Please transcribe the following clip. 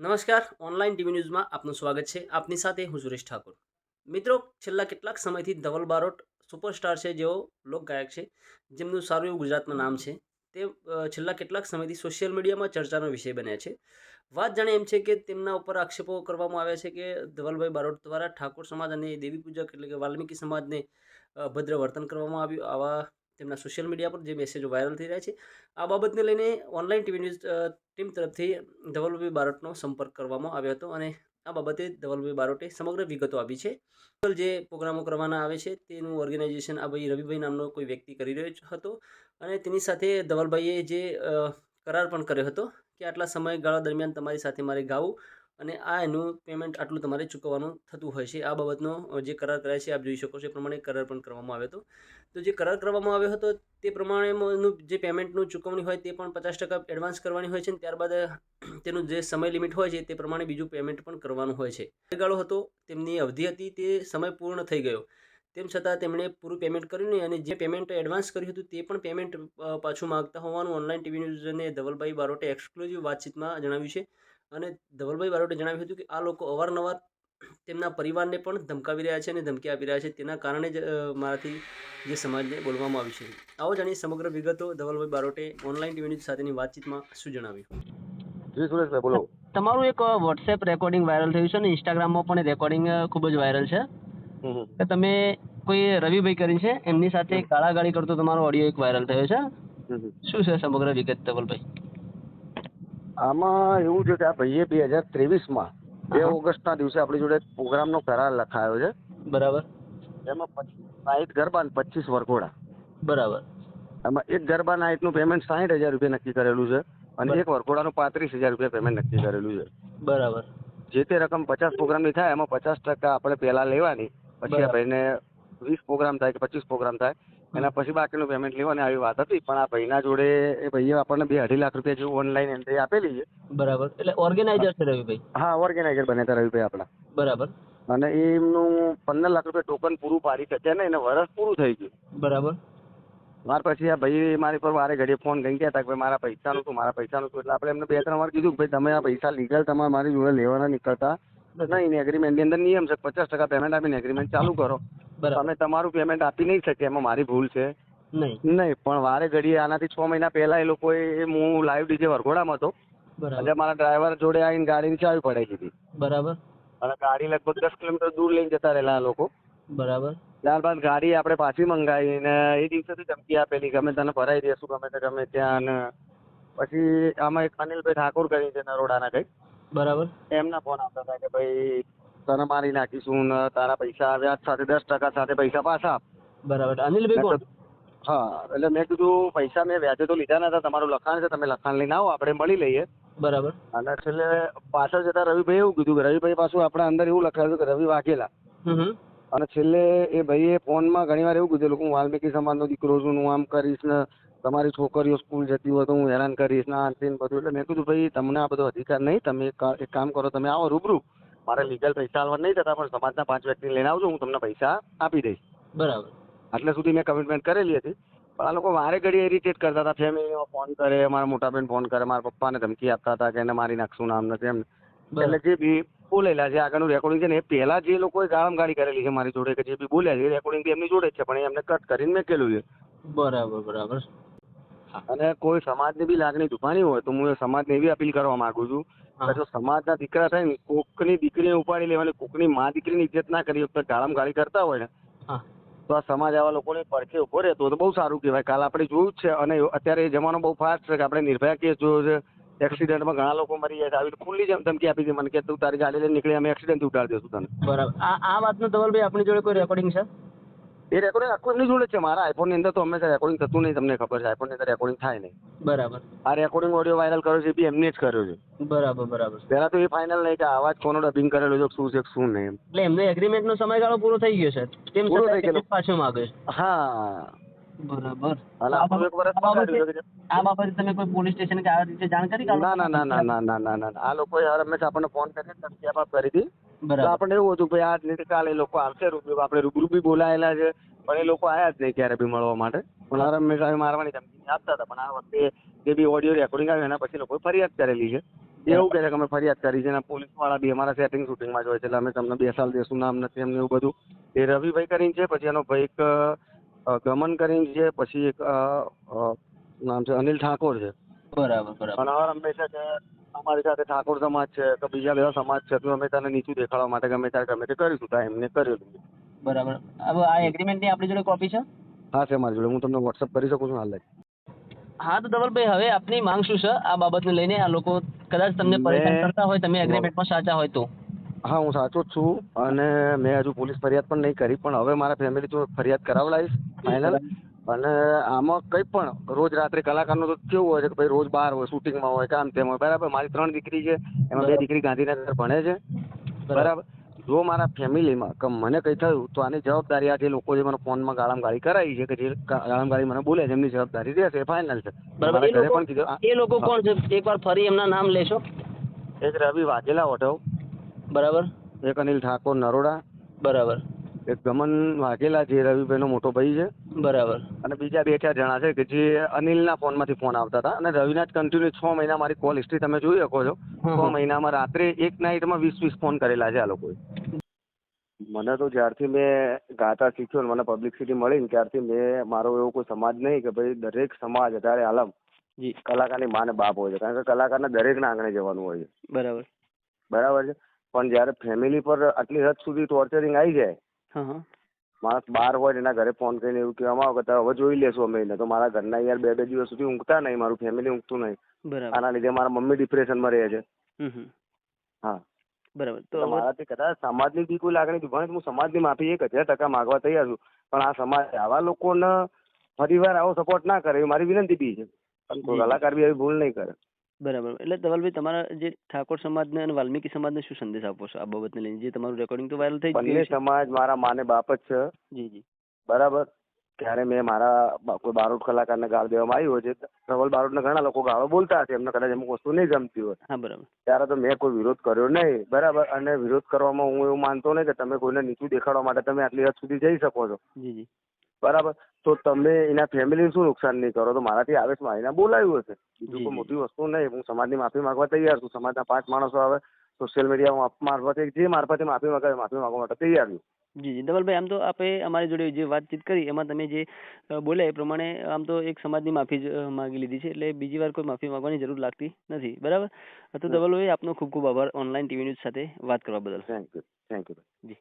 નમસ્કાર, online TV ન્યૂઝમાં આપનું સ્વાગત છે. આપની સાથે હું સુરેશ ઠાકોર. મિત્રો, છેલ્લા કેટલાક સમયથી ધવલ બારોટ સુપરસ્ટાર છે, જેઓ લોકગાયક છે, જેમનું સારું એવું ગુજરાતમાં નામ છે. તે છેલ્લા કેટલાક સમયથી સોશિયલ મીડિયામાં ચર્ચાનો વિષય બન્યા છે. વાત જાણે એમ છે કે તેમના ઉપર આક્ષેપો કરવામાં આવ્યા છે કે ધવલભાઈ બારોટ દ્વારા ઠાકોર સમાજ અને દેવી પૂજક એટલે કે વાલ્મીકી સમાજને ભદ્ર વર્તન કરવામાં આવ્યું. આવા તેમના સોશિયલ મીડિયા પર જે મેસેજો વાયરલ થઈ રહ્યા છે, આ બાબતને લઈને ઓનલાઈન ટીવી ન્યૂઝ ટીમ તરફથી ધવલભાઈ બારોટનો સંપર્ક કરવામાં આવ્યો હતો અને આ બાબતે ધવલભાઈ બારોટે સમગ્ર વિગતો આપી છે. જે પ્રોગ્રામો કરવાના આવે છે, તેનું ઓર્ગેનાઇઝેશન આ ભાઈ રવિભાઈ નામનો કોઈ વ્યક્તિ કરી રહ્યો હતો અને તેની સાથે ધવલભાઈએ જે કરાર પણ કર્યો હતો કે આટલા સમયગાળા દરમિયાન તમારી સાથે મારે ગાવું અને આ એનું પેમેન્ટ આટલું તમારે ચૂકવવાનું થતું હોય છે. આ બાબતનો જે કરાર કરાય છે, આપ જોઈ શકો છો, એ પ્રમાણે કરાર પણ કરવામાં આવ્યો હતો. તો જે કરાર કરવામાં આવ્યો હતો, તે પ્રમાણેનું જે પેમેન્ટનું ચૂકવણી હોય, તે પણ પચાસ ટકા એડવાન્સ કરવાની હોય છે અને ત્યારબાદ તેનું જે સમય લિમિટ હોય છે, તે પ્રમાણે બીજું પેમેન્ટ પણ કરવાનું હોય છે. ગાળો હતો, તેમની અવધિ હતી, તે સમય પૂર્ણ થઈ ગયો. તેમ છતાં તેમણે પૂરું પેમેન્ટ કર્યું નહીં અને જે પેમેન્ટ એડવાન્સ કર્યું હતું, તે પણ પેમેન્ટ પાછું માગતા હોવાનું ઓનલાઈન ટીવી ન્યૂઝને ધવલભાઈ બારોટે એક્સક્લુઝિવ વાતચીતમાં જણાવ્યું છે. અને ધવલભાઈ બારોટે જણાવ્યું હતું કે આ લોકો અવારનવાર તેમના પરિવારને પણ ધમકાવી રહ્યા છે અને ધમકી આપી રહ્યા છે. તેના કારણે જ મારાથી જે સમાજને બોલવામાં આવ્યું છે. આવો જાણીએ સમગ્ર વિગતો ધવલભાઈ બારોટે ઓનલાઈન ટીવી ન્યૂઝ સાથેની વાતચીતમાં શું જણાવ્યું? જી સુરેશભાઈ બોલો. તમારું એક વોટ્સએપ રેકોર્ડિંગ વાયરલ થયું છે ને ઇન્સ્ટાગ્રામમાં પણ રેકોર્ડિંગ ખૂબ જ વાયરલ છે. કે તમે કોઈ રવિભાઈ કરીને છે? એમની સાથે ગાળાગાળી કરતો તમારો ઓડિયો એક વાયરલ થયો છે. શું છે સમગ્ર વિગત ધવલભાઈ? આમાં એવું છે કે આ ભાઈએ બે હજાર ત્રેવીસમાં બે ઓગસ્ટના દિવસે આપણી જોડે પ્રોગ્રામનો કરાર લખાયો છે. બરાબર. એમાં નાઇટ ગરબા અને પચીસ વરઘોડા. બરાબર. એમાં એક ગરબા નાઇટનું પેમેન્ટ સાઠ હજાર રૂપિયા નક્કી કરેલું છે અને એક વરઘોડાનું પાંત્રીસ હજાર રૂપિયા પેમેન્ટ નક્કી કરેલું છે. બરાબર. જે તે રકમ પચાસ પ્રોગ્રામની થાય એમાં પચાસ ટકા આપણે પહેલાં લેવાની પછી આ બરાબર. ભાઈને વીસ પ્રોગ્રામ થાય કે પચીસ પ્રોગ્રામ થાય એના પછી બાકીનું પેમેન્ટ લેવાની આવી વાત હતી પણ આ ભાઈના જોડે એ ભાઈએ આપણને બે અઢી લાખ રૂપિયા જેવું ઓનલાઈન એન્ટ્રી આપેલી છે. બરાબર. એટલે ઓર્ગેનાઇઝર છે રવિભાઈ? હા ઓર્ગેનાઇઝર બને હતા રવિભાઈ આપણા. બરાબર. અને એમનું પંદર લાખ રૂપિયા ટોકન પૂરું પાડી શક્યા ને એને વરસ પૂરું થઈ ગયું. બરાબર. ત્યાર પછી આ ભાઈ મારી પર વારે ઘડીએ ફોન કરી ગયા હતા કે મારા પૈસાનું શું મારા પૈસાનું શું એટલે આપણે એમને બે ત્રણ વાર કીધું કે ભાઈ તમે આ પૈસા લીગલ તમારે મારી જોડે લેવાના નીકળતા. નહીં ને એગ્રીમેન્ટની અંદર નિયમ છે પચાસ ટકા પેમેન્ટ આપીને એગ્રીમેન્ટ ચાલુ કરો. તમે તમારું પેમેન્ટ આપી નહીં શકે એમાં મારી ભૂલ છે. નહીં. નહીં પણ વારે ઘડીએ આનાથી છ મહિના પહેલા એ લોકોએ એ હું લાઈવ ડીજે વરઘોડામાં હતો. બરાબર. એટલે મારા ડ્રાઈવર જોડે આવીને ગાડીની ચાવી પડાવી દીધી. બરાબર. અને ગાડી લગભગ દસ કિલોમીટર દૂર લઈને જતા રહેલા આ લોકો. બરાબર. ત્યારબાદ ગાડી આપણે પાછી મંગાવી ને એ દિવસેથી ધમકી આપેલી ગમે તને ભરાઈ દેશું ગમે તે ગમે ત્યાં. પછી આમાં એક અનિલભાઈ ઠાકોર કરી છે નરોડાના કંઈક. બરાબર. એમના ફોન આવતા હતા કે ભાઈ તને મારી નાખીશું ને તારા પૈસા વ્યાજ સાથે દસ ટકા સાથે પૈસા પાછા આપ. બરાબર. અનિલભાઈ કોણ? હા એટલે મેં કીધું પૈસા મેં વ્યાજે તો લીધા નતા તમારું લખાણ છે તમે લખાણ લઈને આવો આપણે મળી લઈએ. બરાબર. અને છેલ્લે પાછળ જતા રવિભાઈ એવું કીધું કે રવિભાઈ પાછું આપણે અંદર એવું લખાયું કે રવિ વાઘેલા. અને છેલ્લે એ ભાઈએ ફોનમાં ઘણીવાર એવું કીધેલું કે હું વાલ્મીકી સમાજનો દીકરો છું હું આમ કરીશ ને તમારી છોકરીઓ સ્કૂલ જતી હોય તો હું હેરાન કરીશ ના આ બધું. એટલે મેં કીધું ભાઈ તમને આ બધો અધિકાર નહીં. તમે એક કામ કરો તમે આવો રૂબરૂ. મારે લીગલ પૈસા આવવા નહીં થતા પણ સમાજના પાંચ વ્યક્તિ લઈને આવજો હું તમને પૈસા આપી દઈશ. બરાબર. આટલે સુધી મેં કમિટમેન્ટ કરેલી હતી. પણ આ લોકો વારે ઘડી ઇરિટેટ કરતા હતા ફેમિલીમાં ફોન કરે મારા મોટા બેન ફોન કરે મારા પપ્પાને ધમકી આપતા હતા કે એને મારી નાખશું નામ નથી એમ. એટલે જે બી બોલેલા છે આગળનું રેકોર્ડિંગ છે ને એ પહેલા જે લોકોએ ગાળમ ગાળી કરેલી છે મારી જોડે કે જે બી બોલ્યા છે એ રેકોર્ડિંગ બી એમની જોડે જ છે પણ એમને કટ કરીને મેં કેલું છે. બરાબર બરાબર. અને કોઈ સમાજની બી લાગણી દુભાણી હોય તો હું એ સમાજને એવી અપીલ કરવા માંગુ છું કે. જો સમાજના દીકરા થાય ને કોકની દીકરીને ઉપાડી લેવાની કોકની મા દીકરીની ઇજ્જત ના કરી ગાળમ ગાળી કરતા હોય ને તો આ સમાજ આવા લોકોને પડખે ઊભો રહેતો તો બહુ સારું કહેવાય. કાલ આપણે જોયું જ છે અને અત્યારે જમાનો બહુ ફાસ્ટ છે કે આપણે નિર્ભયા કેસ જોયો છે. એક્સિડન્ટમાં ઘણા લોકો મરી જાય છે. આવી ખુલ્લી જેમ ધમકી આપી છે. મને કે તું તારી ગાડી લઈને નીકળી અમે એક્સિડન્ટ ઉતારી દઈશું તને. બરાબર. આ આ વાતનું ધવલભાઈ આપણી જોડે કોઈ રેકોર્ડિંગ છે? એ રેકોર્ડિંગ આખું એમની જોડે છે. મારા આઈફોનની અંદર તો હંમેશા રેકોર્ડિંગ થતું નહીં તમને ખબર છે. આઈફોનની અંદર રેકોર્ડિંગ થાય નહીં. બરાબર. આ રેકોર્ડિંગ ઓડિયો વાયરલ કર્યો છે એ બી એમને જ કર્યો છે. બરાબર બરાબર. પહેલાં તો એ ફાઇનલ નહીં કે આવાજ કોનો ડબિંગ કરેલો છે શું છે શું નહીં એટલે એમનો એગ્રીમેન્ટનો સમયગાળો પૂરો થઈ ગયો છે. તેમ છતાં પાછો માગે હા. બરાબર. આ બાબતે તમે કોઈ પોલીસ સ્ટેશન કે આ રીતે જાણ કરી ના ના ના ના ના ના ના આ લોકોએ હંમેશા આપણને ફોન કરીને કરી હતી આપણને એવું હતું ભાઈ આજ નહીં કાલે એ લોકો આવશે રૂબરૂ. આપણે રૂબરૂ બી બોલાયેલા છે પણ એ લોકો આયા જ નહીં ક્યારે બી મળવા માટે. પણ હંમેશા મારવાની ધમકી આપતા હતા પણ આ વખતે જે બી ઓડિયો રેકોર્ડિંગ આવ્યું એના પછી લોકોએ ફરિયાદ કરેલી છે. એવું કહે છે કે અમે ફરિયાદ કરી છે અને પોલીસવાળા બી અમારા સેટિંગ શૂટિંગમાં જ હોય છે એટલે અમે તમને બેસાડ દેશું નામ નથી એમને એવું બધું. એ રવિભાઈ કરીને છે પછી એનો ભાઈ એક ગમન કરીને છે પછી એક નામ છે અનિલ ઠાકોર છે. બરાબર બરાબર. હંમેશા અમારી સાથે ઠાકોર સમાજ છે કે બીજા બધા સમાજ છે તો અમે તને નીચું દેખાડવા માટે ગમે ત્યારે ગમે તે કરીશું તો એમને કરેલું બરાબર. હવે આ એગ્રીમેન્ટની આપણી જોડે કોપી છે? હા છે મારી જોડે હું તમને વોટ્સઅપ કરી શકું છું હાલ હા તો ધવલભાઈ હવે આપની માંગ શું છે? આ બાબતને લઈને આ લોકો કદાચ તમને પરેશાન કરતા હોય તમે એગ્રીમેન્ટમાં સાચા હોય તો. હા હું સાચો જ છું અને મેં હજુ પોલીસ ફરિયાદ પણ નહીં કરી પણ હવે મારા ફેમિલી તો ફરિયાદ કરાવડાવીશ ફાઇનલ અને આમાં કંઈ પણ રોજ રાત્રે કલાકારનું તો કેવું હોય છે કે ભાઈ રોજ બહાર હોય શૂટિંગમાં હોય કે આમ તેમ હોય બરાબર? મારી ત્રણ દીકરી છે એમાં બે દીકરી ગાંધીનગર ભણે છે. બરાબર. જો મારા ફેમિલીમાં કે મને કંઈ થયું તો આની જવાબદારી આ જે લોકો જે મને ફોનમાં ગાળામગાળી કરાવી છે કે જે ગાળામગાળી મને બોલે છે એમની જવાબદારી રહેશે ફાઇનલ છે. બરાબર. એ લોકો પણ કીધું એ લોકો કોણ છે? એકવાર ફરી એમના નામ લેશો. એક રવિ વાઘેલા ઓઢવ બરાબર. એક અનિલ ઠાકોર નરોડા. બરાબર. એક ગમન વાઘેલા જે રવિભાઈનો મોટો ભાઈ છે. બરાબર. અને બીજા બે ચાર જણા છે કે જે અનિલના ફોનમાંથી ફોન આવતા હતા. અને રવિના જ કન્ટિન્યુ છ મહિના મારી કોલ હિસ્ટ્રી તમે જોઈ શકો છો. છ. મહિનામાં રાત્રે એક નાઇટમાં વીસ વીસ ફોન કરેલા છે આ લોકોએ. મને તો જ્યારથી મેં ગાતા શીખ્યો મને પબ્લિસિટી મળી ને ત્યારથી મેં મારો એવો કોઈ સમાજ નહીં કે ભાઈ દરેક સમાજ અત્યારે આલમ કલાકારની માને બાપ હોય છે. કારણ કે કલાકારને દરેકના આંગણે જવાનું હોય છે. બરાબર. બરાબર છે? પણ જ્યારે ફેમિલી પર આટલી હદ સુધી ટોર્ચરિંગ આવી જાય માણસ બહાર હોય એના ઘરે ફોન કરીને એવું કહેવામાં આવે કે હવે જોઈ લેશું અમે એને. તો મારા ઘરના યાર બે બે દિવસ સુધી ઊંઘતા નહીં મારું ફેમિલી ઊંઘતું નહીં. આના લીધે મારા મમ્મી ડિપ્રેશનમાં રહે છે. હા. બરાબર. તો તો મારાથી કદાચ સમાજની બી કોઈ લાગણી ભણે હું સમાજની માફી એક હજાર ટકા માગવા તૈયાર છું. પણ આ સમાજ આવા લોકોને ફરીવાર આવો સપોર્ટ ના કરે એ મારી વિનંતી બી છે. પણ કલાકાર બી આવી ભૂલ નહીં કરે. બરાબર. એટલે ધવલભાઈ તમારા જે ઠાકોર સમાજને અને વાલ્મીકી સમાજને શું સંદેશ આપો છો આ બાબતને લઈને? જે તમારું રેકોર્ડિંગ તો વાયરલ થઈ બંને સમાજ મારા માને બાપ જ છે. જી જી. બરાબર? ત્યારે મેં મારા કોઈ બારોટ કલાકારને ગાળ દેવામાં આવ્યો છે. ધવલ બારોટને ઘણા લોકો ગાળો બોલતા હશે. એમને કદાચ અમુક વસ્તુ નહીં ગમતી હોય. હા બરાબર. ત્યારે તો મેં કોઈ વિરોધ કર્યો નહીં. બરાબર? અને વિરોધ કરવામાં હું એવું માનતો નહીં કે તમે કોઈને નીચું દેખાડવા માટે તમે આટલી હદ સુધી જઈ શકો છો. જી જી. બરાબર. તો તમે એના ફેમિલીને શું નુકસાન નહીં કરો? તો મારાથી આવેશમાં આવીને બોલાવ્યું હશે. બીજું કોઈ મોટી વસ્તુ નહીં. હું સમાજની માફી માંગવા તૈયાર છું. સમાજના પાંચ માણસો આવે સોશિયલ મીડિયા મારફતે જે મારફતે માફી માંગે માફી માંગવા માટે તૈયાર છું. જી જી. ધવલભાઈ આમ તો આપે અમારી જોડે જે વાતચીત કરી એમાં તમે જે બોલ્યા એ પ્રમાણે આમ તો એક સમાજની માફી માગી લીધી છે. એટલે બીજી વાર કોઈ માફી માંગવાની જરૂર લાગતી નથી. બરાબર? તો ધવલભાઈ આપનો ખૂબ ખૂબ આભાર ઓનલાઈન ટીવી ન્યૂઝ સાથે વાત કરવા બદલ. Thank you thank you G.